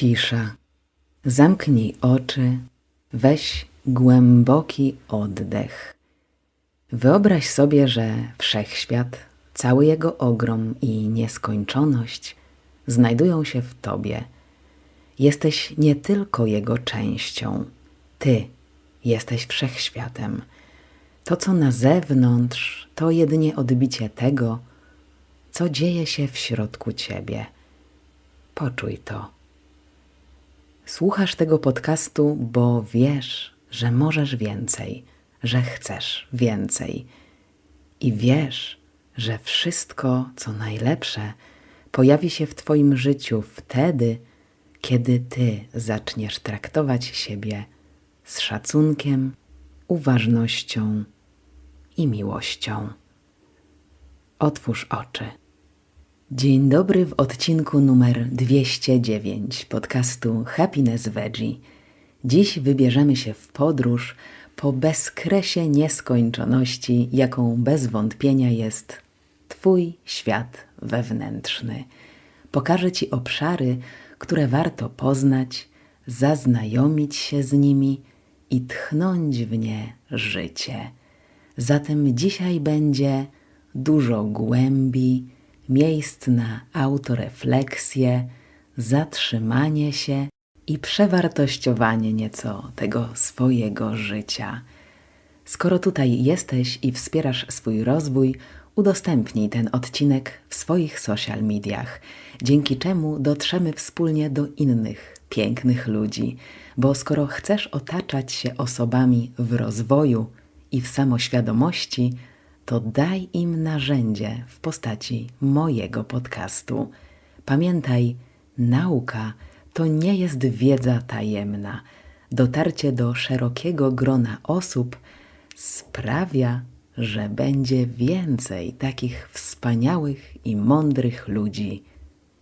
Cisza. Zamknij oczy, weź głęboki oddech. Wyobraź sobie, że wszechświat, cały jego ogrom i nieskończoność znajdują się w tobie. Jesteś nie tylko jego częścią, ty jesteś wszechświatem. To, co na zewnątrz, to jedynie odbicie tego, co dzieje się w środku ciebie. Poczuj to. Słuchasz tego podcastu, bo wiesz, że możesz więcej, że chcesz więcej i wiesz, że wszystko, co najlepsze, pojawi się w Twoim życiu wtedy, kiedy Ty zaczniesz traktować siebie z szacunkiem, uważnością i miłością. Otwórz oczy. Dzień dobry w odcinku numer 209 podcastu Happiness Veggie. Dziś wybierzemy się w podróż po bezkresie nieskończoności, jaką bez wątpienia jest Twój świat wewnętrzny. Pokażę Ci obszary, które warto poznać, zaznajomić się z nimi i tchnąć w nie życie. Zatem dzisiaj będzie dużo głębi, miejsc na autorefleksję, zatrzymanie się i przewartościowanie nieco tego swojego życia. Skoro tutaj jesteś i wspierasz swój rozwój, udostępnij ten odcinek w swoich social mediach, dzięki czemu dotrzemy wspólnie do innych pięknych ludzi, bo skoro chcesz otaczać się osobami w rozwoju i w samoświadomości, to daj im narzędzie w postaci mojego podcastu. Pamiętaj, nauka to nie jest wiedza tajemna. Dotarcie do szerokiego grona osób sprawia, że będzie więcej takich wspaniałych i mądrych ludzi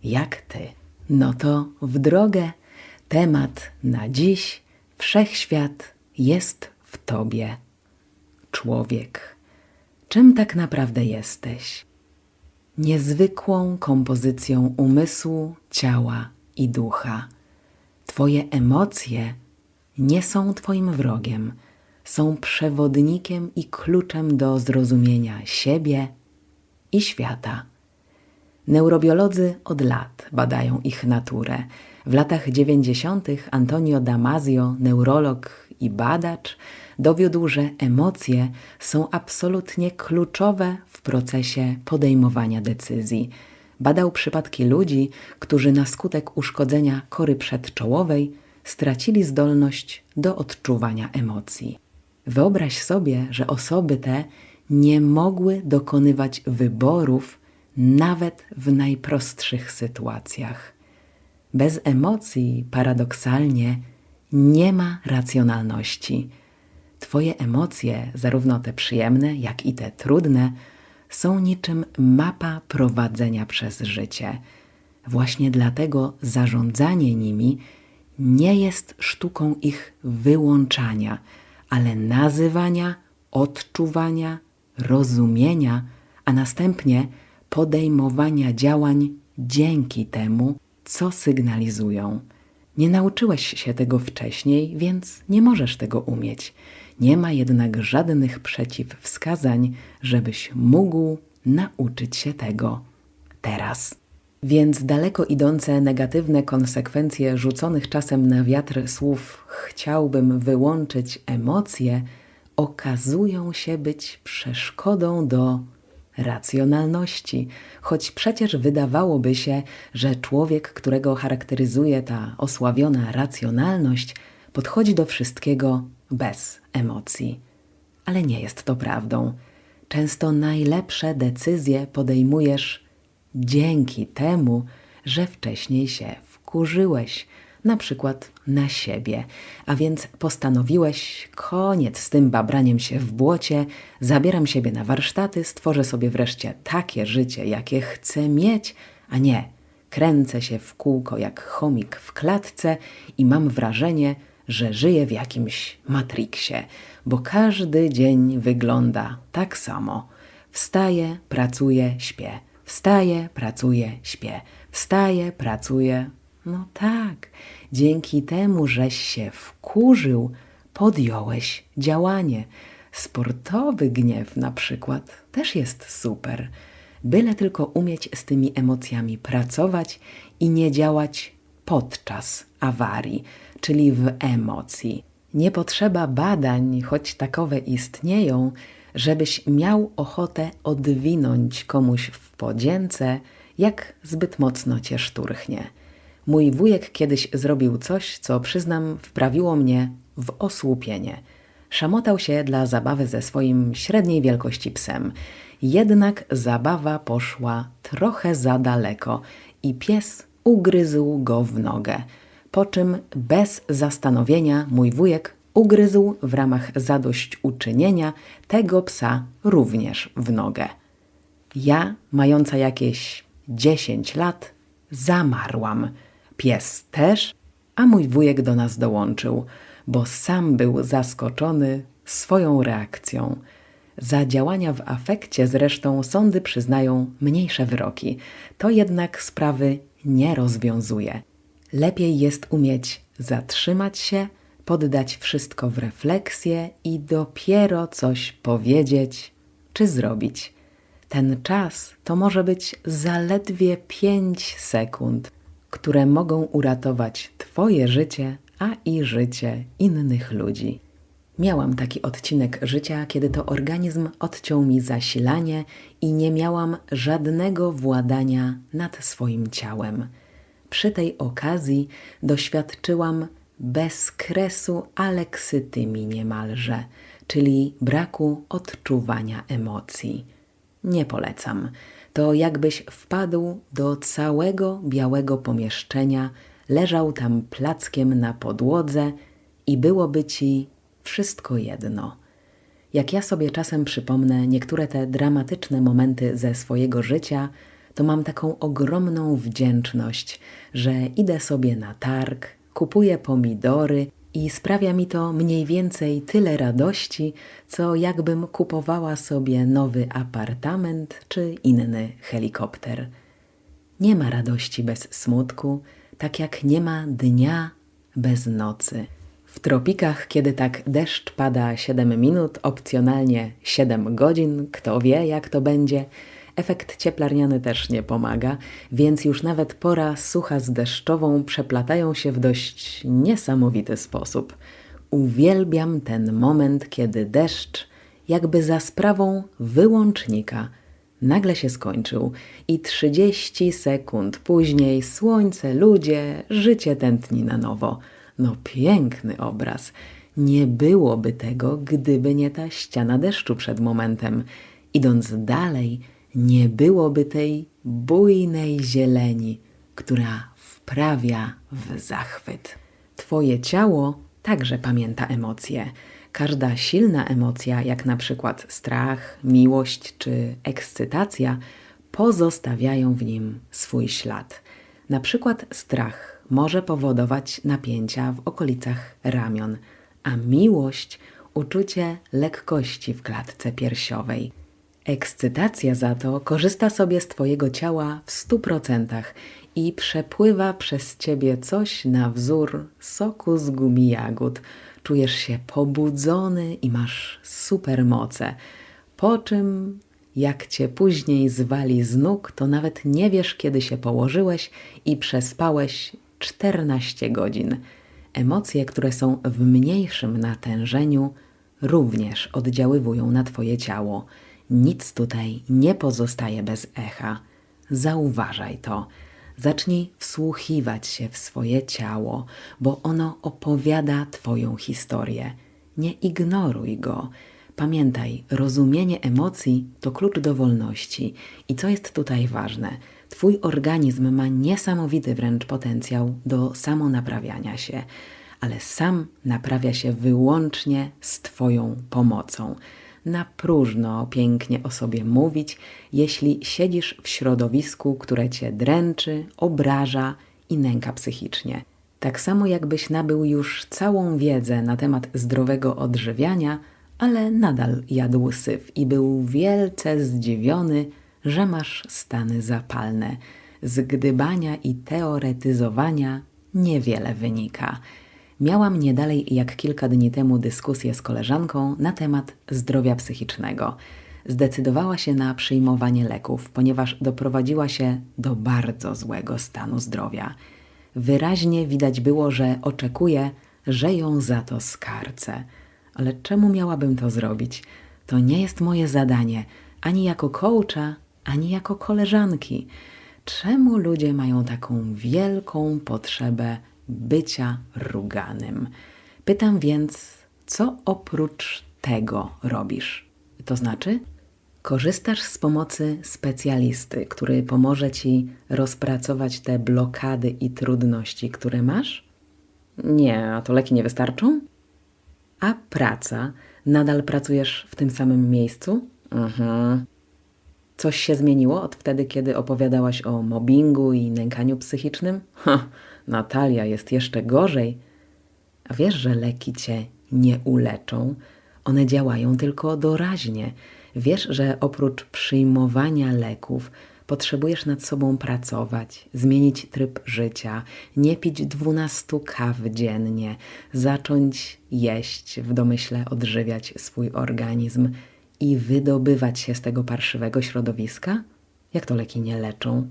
jak ty. No to w drogę. Temat na dziś: Wszechświat jest w tobie. Człowiek czym tak naprawdę jesteś. Niezwykłą kompozycją umysłu, ciała i ducha. Twoje emocje nie są Twoim wrogiem, są przewodnikiem i kluczem do zrozumienia siebie i świata. Neurobiolodzy od lat badają ich naturę. W latach dziewięćdziesiątych Antonio Damasio, neurolog i badacz, dowiódł, że emocje są absolutnie kluczowe w procesie podejmowania decyzji. Badał przypadki ludzi, którzy na skutek uszkodzenia kory przedczołowej stracili zdolność do odczuwania emocji. Wyobraź sobie, że osoby te nie mogły dokonywać wyborów nawet w najprostszych sytuacjach. Bez emocji, paradoksalnie, nie ma racjonalności. Twoje emocje, zarówno te przyjemne, jak i te trudne, są niczym mapa prowadzenia przez życie. Właśnie dlatego zarządzanie nimi nie jest sztuką ich wyłączania, ale nazywania, odczuwania, rozumienia, a następnie podejmowania działań dzięki temu, co sygnalizują. Nie nauczyłeś się tego wcześniej, więc nie możesz tego umieć. Nie ma jednak żadnych przeciwwskazań, żebyś mógł nauczyć się tego teraz. Więc daleko idące negatywne konsekwencje rzuconych czasem na wiatr słów chciałbym wyłączyć emocje okazują się być przeszkodą do racjonalności, choć przecież wydawałoby się, że człowiek, którego charakteryzuje ta osławiona racjonalność, podchodzi do wszystkiego bez emocji. Ale nie jest to prawdą. Często najlepsze decyzje podejmujesz dzięki temu, że wcześniej się wkurzyłeś, na przykład na siebie, a więc postanowiłeś koniec z tym babraniem się w błocie, zabieram siebie na warsztaty, stworzę sobie wreszcie takie życie, jakie chcę mieć, a nie kręcę się w kółko jak chomik w klatce i mam wrażenie, że żyję w jakimś matriksie, bo każdy dzień wygląda tak samo. Wstaję, pracuję, śpię. Wstaję, pracuję, śpię. Wstaję, pracuję, No tak, dzięki temu, żeś się wkurzył, podjąłeś działanie. Sportowy gniew na przykład też jest super. Byle tylko umieć z tymi emocjami pracować i nie działać podczas awarii, czyli w emocji. Nie potrzeba badań, choć takowe istnieją, żebyś miał ochotę odwinąć komuś w podzięce, jak zbyt mocno cię szturchnie. Mój wujek kiedyś zrobił coś, co przyznam, wprawiło mnie w osłupienie. Szamotał się dla zabawy ze swoim średniej wielkości psem. Jednak zabawa poszła trochę za daleko i pies ugryzł go w nogę. Po czym bez zastanowienia mój wujek ugryzł w ramach zadośćuczynienia tego psa również w nogę. Ja, mająca jakieś dziesięć lat, zamarłam. Pies też, a mój wujek do nas dołączył, bo sam był zaskoczony swoją reakcją. Za działania w afekcie zresztą sądy przyznają mniejsze wyroki. To jednak sprawy nie rozwiązuje. Lepiej jest umieć zatrzymać się, poddać wszystko w refleksję i dopiero coś powiedzieć czy zrobić. Ten czas to może być zaledwie pięć sekund, które mogą uratować Twoje życie, a i życie innych ludzi. Miałam taki odcinek życia, kiedy to organizm odciął mi zasilanie i nie miałam żadnego władania nad swoim ciałem. Przy tej okazji doświadczyłam bezkresu aleksytymii niemalże, czyli braku odczuwania emocji. Nie polecam. To jakbyś wpadł do całego białego pomieszczenia, leżał tam plackiem na podłodze i byłoby ci wszystko jedno. Jak ja sobie czasem przypomnę niektóre te dramatyczne momenty ze swojego życia, to mam taką ogromną wdzięczność, że idę sobie na targ, kupuję pomidory i sprawia mi to mniej więcej tyle radości, co jakbym kupowała sobie nowy apartament czy inny helikopter. Nie ma radości bez smutku, tak jak nie ma dnia bez nocy. W tropikach, kiedy tak deszcz pada 7 minut, opcjonalnie 7 godzin, kto wie jak to będzie, efekt cieplarniany też nie pomaga, więc już nawet pora sucha z deszczową przeplatają się w dość niesamowity sposób. Uwielbiam ten moment, kiedy deszcz, jakby za sprawą wyłącznika, nagle się skończył i 30 sekund później słońce, ludzie, życie tętni na nowo. No piękny obraz. Nie byłoby tego, gdyby nie ta ściana deszczu przed momentem. Idąc dalej, nie byłoby tej bujnej zieleni, która wprawia w zachwyt. Twoje ciało także pamięta emocje. Każda silna emocja, jak na przykład strach, miłość czy ekscytacja, pozostawiają w nim swój ślad. Na przykład strach może powodować napięcia w okolicach ramion, a miłość uczucie lekkości w klatce piersiowej. Ekscytacja za to korzysta sobie z Twojego ciała w stu procentach i przepływa przez Ciebie coś na wzór soku z gumi jagód. Czujesz się pobudzony i masz super moce. Po czym, jak Cię później zwali z nóg, to nawet nie wiesz, kiedy się położyłeś i przespałeś 14 godzin. Emocje, które są w mniejszym natężeniu, również oddziaływują na Twoje ciało. Nic tutaj nie pozostaje bez echa. Zauważaj to. Zacznij wsłuchiwać się w swoje ciało, bo ono opowiada Twoją historię. Nie ignoruj go. Pamiętaj, rozumienie emocji to klucz do wolności. I co jest tutaj ważne? Twój organizm ma niesamowity wręcz potencjał do samonaprawiania się, ale sam naprawia się wyłącznie z Twoją pomocą na próżno pięknie o sobie mówić, jeśli siedzisz w środowisku, które cię dręczy, obraża i nęka psychicznie. Tak samo jakbyś nabył już całą wiedzę na temat zdrowego odżywiania, ale nadal jadł syf i był wielce zdziwiony, że masz stany zapalne. Z gdybania i teoretyzowania niewiele wynika. Miałam nie dalej jak kilka dni temu dyskusję z koleżanką na temat zdrowia psychicznego. Zdecydowała się na przyjmowanie leków, ponieważ doprowadziła się do bardzo złego stanu zdrowia. Wyraźnie widać było, że oczekuje, że ją za to skarcę. Ale czemu miałabym to zrobić? To nie jest moje zadanie, ani jako coacha, ani jako koleżanki. Czemu ludzie mają taką wielką potrzebę bycia ruganym? Pytam więc, co oprócz tego robisz? To znaczy, korzystasz z pomocy specjalisty, który pomoże ci rozpracować te blokady i trudności, które masz? Nie, a to leki nie wystarczą? A praca? Nadal pracujesz w tym samym miejscu? Mhm. Coś się zmieniło od wtedy, kiedy opowiadałaś o mobbingu i nękaniu psychicznym? Ha, Natalia, jest jeszcze gorzej. A wiesz, że leki cię nie uleczą? One działają tylko doraźnie. Wiesz, że oprócz przyjmowania leków potrzebujesz nad sobą pracować, zmienić tryb życia, nie pić dwunastu kaw dziennie, zacząć jeść, w domyśle odżywiać swój organizm i wydobywać się z tego parszywego środowiska? Jak to leki nie leczą?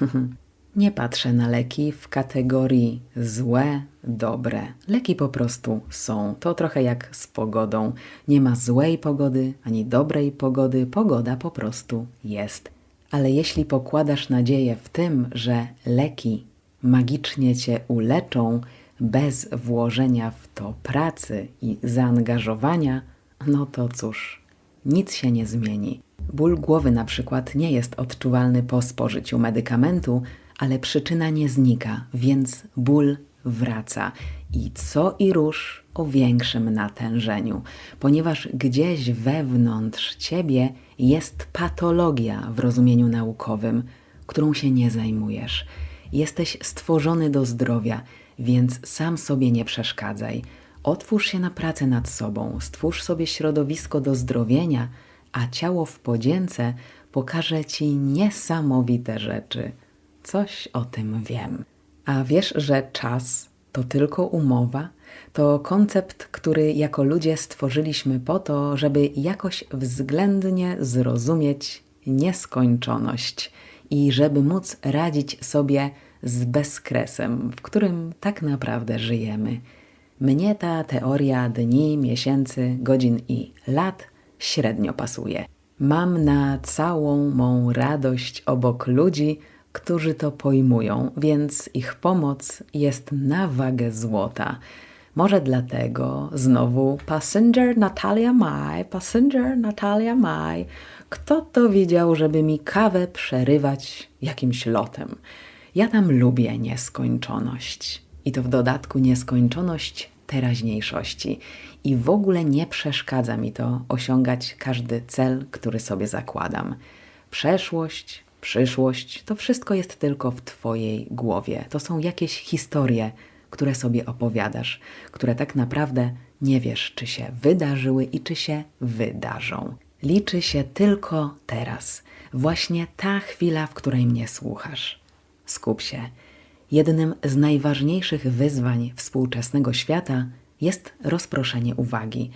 nie patrzę na leki w kategorii złe, dobre. Leki po prostu są. To trochę jak z pogodą. Nie ma złej pogody ani dobrej pogody. Pogoda po prostu jest. Ale jeśli pokładasz nadzieję w tym, że leki magicznie cię uleczą bez włożenia w to pracy i zaangażowania, no to cóż, nic się nie zmieni. Ból głowy na przykład nie jest odczuwalny po spożyciu medykamentu, ale przyczyna nie znika, więc ból wraca i co i róż o większym natężeniu, ponieważ gdzieś wewnątrz ciebie jest patologia w rozumieniu naukowym, którą się nie zajmujesz. Jesteś stworzony do zdrowia, więc sam sobie nie przeszkadzaj. Otwórz się na pracę nad sobą, stwórz sobie środowisko do zdrowienia, a ciało w podzięce pokaże ci niesamowite rzeczy. Coś o tym wiem. A wiesz, że czas to tylko umowa? To koncept, który jako ludzie stworzyliśmy po to, żeby jakoś względnie zrozumieć nieskończoność i żeby móc radzić sobie z bezkresem, w którym tak naprawdę żyjemy. Mnie ta teoria dni, miesięcy, godzin i lat średnio pasuje. Mam na całą mą radość obok ludzi, którzy to pojmują, więc ich pomoc jest na wagę złota. Może dlatego znowu Passenger Natalia Maj, Passenger Natalia Maj. Kto to widział, żeby mi kawę przerywać jakimś lotem? Ja tam lubię nieskończoność. I to w dodatku nieskończoność teraźniejszości. I w ogóle nie przeszkadza mi to osiągać każdy cel, który sobie zakładam. Przeszłość, przyszłość to wszystko jest tylko w Twojej głowie. To są jakieś historie, które sobie opowiadasz, które tak naprawdę nie wiesz, czy się wydarzyły i czy się wydarzą. Liczy się tylko teraz, właśnie ta chwila, w której mnie słuchasz. Skup się. Jednym z najważniejszych wyzwań współczesnego świata jest rozproszenie uwagi.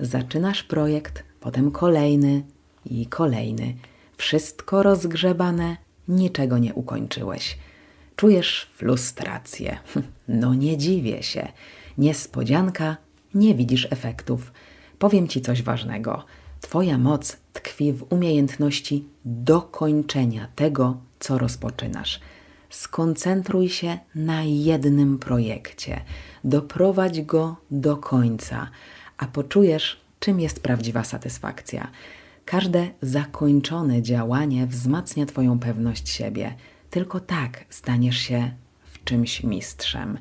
Zaczynasz projekt, potem kolejny i kolejny. Wszystko rozgrzebane, niczego nie ukończyłeś. Czujesz frustrację. No nie dziwię się. Niespodzianka, nie widzisz efektów. Powiem ci coś ważnego. Twoja moc tkwi w umiejętności dokończenia tego, co rozpoczynasz. Skoncentruj się na jednym projekcie, doprowadź go do końca, a poczujesz, czym jest prawdziwa satysfakcja. Każde zakończone działanie wzmacnia Twoją pewność siebie. Tylko tak staniesz się w czymś mistrzem.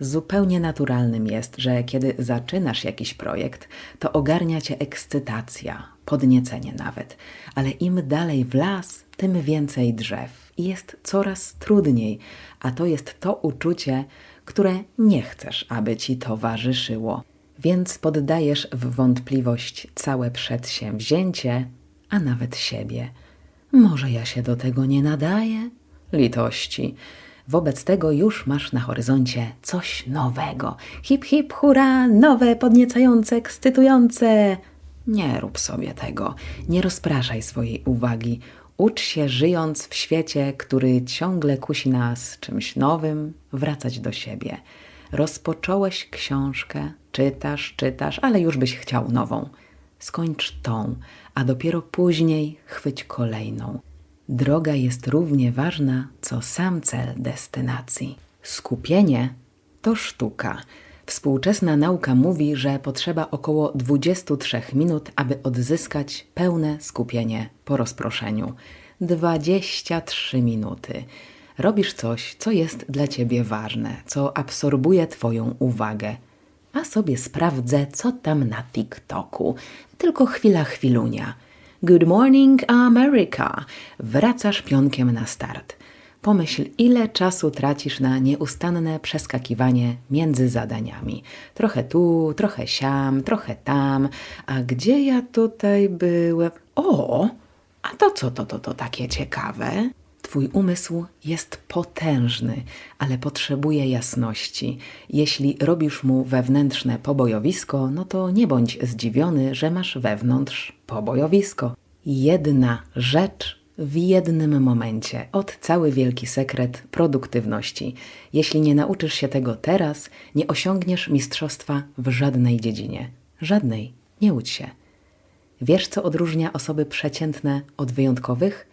Zupełnie naturalnym jest, że kiedy zaczynasz jakiś projekt, to ogarnia cię ekscytacja, podniecenie nawet, ale im dalej w las, tym więcej drzew i jest coraz trudniej, a to jest to uczucie, które nie chcesz, aby ci towarzyszyło. Więc poddajesz w wątpliwość całe przedsięwzięcie, a nawet siebie. Może ja się do tego nie nadaję? litości. Wobec tego już masz na horyzoncie coś nowego. Hip, hip, hura, nowe, podniecające, ekscytujące. Nie rób sobie tego. Nie rozpraszaj swojej uwagi. Ucz się, żyjąc w świecie, który ciągle kusi nas czymś nowym, wracać do siebie. Rozpocząłeś książkę, czytasz, czytasz, ale już byś chciał nową. Skończ tą, a dopiero później chwyć kolejną. Droga jest równie ważna, co sam cel destynacji. Skupienie to sztuka. Współczesna nauka mówi, że potrzeba około 23 minut, aby odzyskać pełne skupienie po rozproszeniu. 23 minuty. Robisz coś, co jest dla ciebie ważne, co absorbuje Twoją uwagę. A sobie sprawdzę, co tam na TikToku. Tylko chwila, chwilunia. Good morning, America! Wracasz pionkiem na start. Pomyśl, ile czasu tracisz na nieustanne przeskakiwanie między zadaniami. Trochę tu, trochę siam, trochę tam. A gdzie ja tutaj byłem? O! A to co to, to, to takie ciekawe? Twój umysł jest potężny, ale potrzebuje jasności. Jeśli robisz mu wewnętrzne pobojowisko, no to nie bądź zdziwiony, że masz wewnątrz pobojowisko. Jedna rzecz w jednym momencie. Od cały wielki sekret produktywności. Jeśli nie nauczysz się tego teraz, nie osiągniesz mistrzostwa w żadnej dziedzinie. Żadnej. Nie łudź się. Wiesz, co odróżnia osoby przeciętne od wyjątkowych?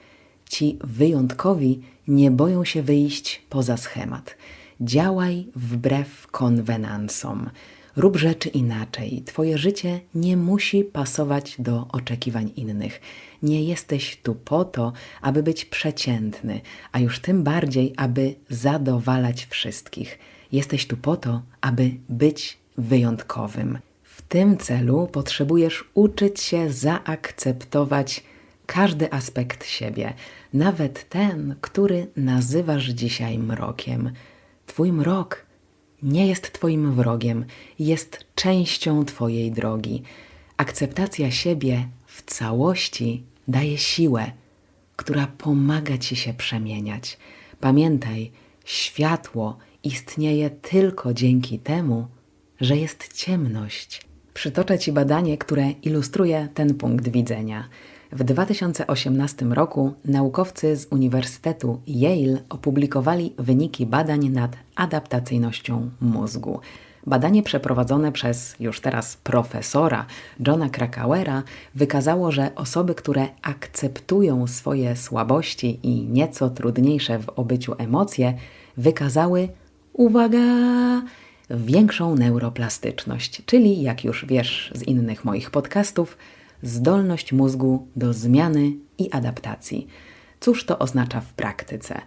Ci wyjątkowi nie boją się wyjść poza schemat. Działaj wbrew konwenansom. Rób rzeczy inaczej. Twoje życie nie musi pasować do oczekiwań innych. Nie jesteś tu po to, aby być przeciętny, a już tym bardziej, aby zadowalać wszystkich. Jesteś tu po to, aby być wyjątkowym. W tym celu potrzebujesz uczyć się zaakceptować każdy aspekt siebie, nawet ten, który nazywasz dzisiaj mrokiem. Twój mrok nie jest Twoim wrogiem, jest częścią Twojej drogi. Akceptacja siebie w całości daje siłę, która pomaga Ci się przemieniać. Pamiętaj, światło istnieje tylko dzięki temu, że jest ciemność. Przytoczę Ci badanie, które ilustruje ten punkt widzenia. W 2018 roku naukowcy z Uniwersytetu Yale opublikowali wyniki badań nad adaptacyjnością mózgu. Badanie przeprowadzone przez już teraz profesora Johna Krakauera wykazało, że osoby, które akceptują swoje słabości i nieco trudniejsze w obyciu emocje, wykazały, uwaga, większą neuroplastyczność, czyli jak już wiesz z innych moich podcastów, zdolność mózgu do zmiany i adaptacji. Cóż to oznacza w praktyce?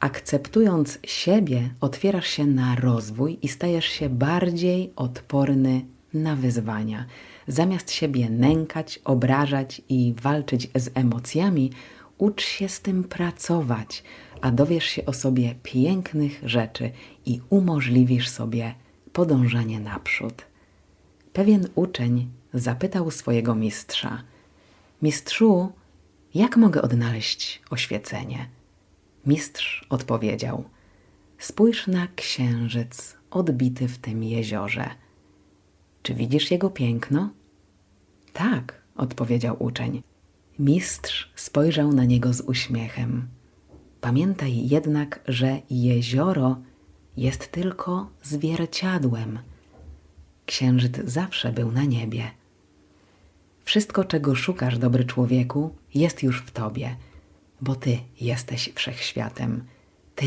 Akceptując siebie, otwierasz się na rozwój i stajesz się bardziej odporny na wyzwania. Zamiast siebie nękać, obrażać i walczyć z emocjami, ucz się z tym pracować, a dowiesz się o sobie pięknych rzeczy i umożliwisz sobie podążanie naprzód. Pewien uczeń zapytał swojego mistrza: Mistrzu, jak mogę odnaleźć oświecenie? Mistrz odpowiedział: Spójrz na księżyc odbity w tym jeziorze. Czy widzisz jego piękno? Tak, odpowiedział uczeń. Mistrz spojrzał na niego z uśmiechem. Pamiętaj jednak, że jezioro jest tylko zwierciadłem. Księżyc zawsze był na niebie. Wszystko, czego szukasz, dobry człowieku, jest już w tobie, bo ty jesteś wszechświatem, ty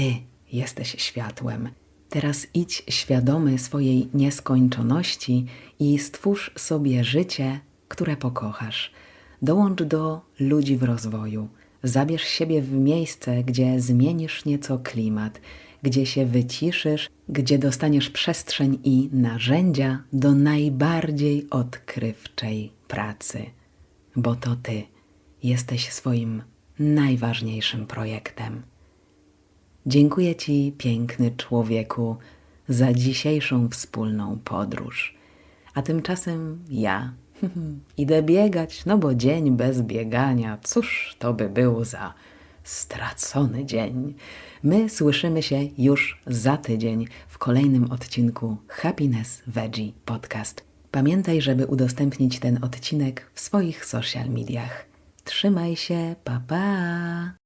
jesteś światłem. Teraz idź świadomy swojej nieskończoności i stwórz sobie życie, które pokochasz. Dołącz do ludzi w rozwoju. Zabierz siebie w miejsce, gdzie zmienisz nieco klimat, gdzie się wyciszysz, gdzie dostaniesz przestrzeń i narzędzia do najbardziej odkrywczej pracy, bo to Ty jesteś swoim najważniejszym projektem. Dziękuję Ci, piękny człowieku, za dzisiejszą wspólną podróż. A tymczasem ja idę biegać, no bo dzień bez biegania, cóż to by był za stracony dzień. My słyszymy się już za tydzień w kolejnym odcinku Happiness Veggie Podcast. Pamiętaj, żeby udostępnić ten odcinek w swoich social mediach. Trzymaj się, pa pa!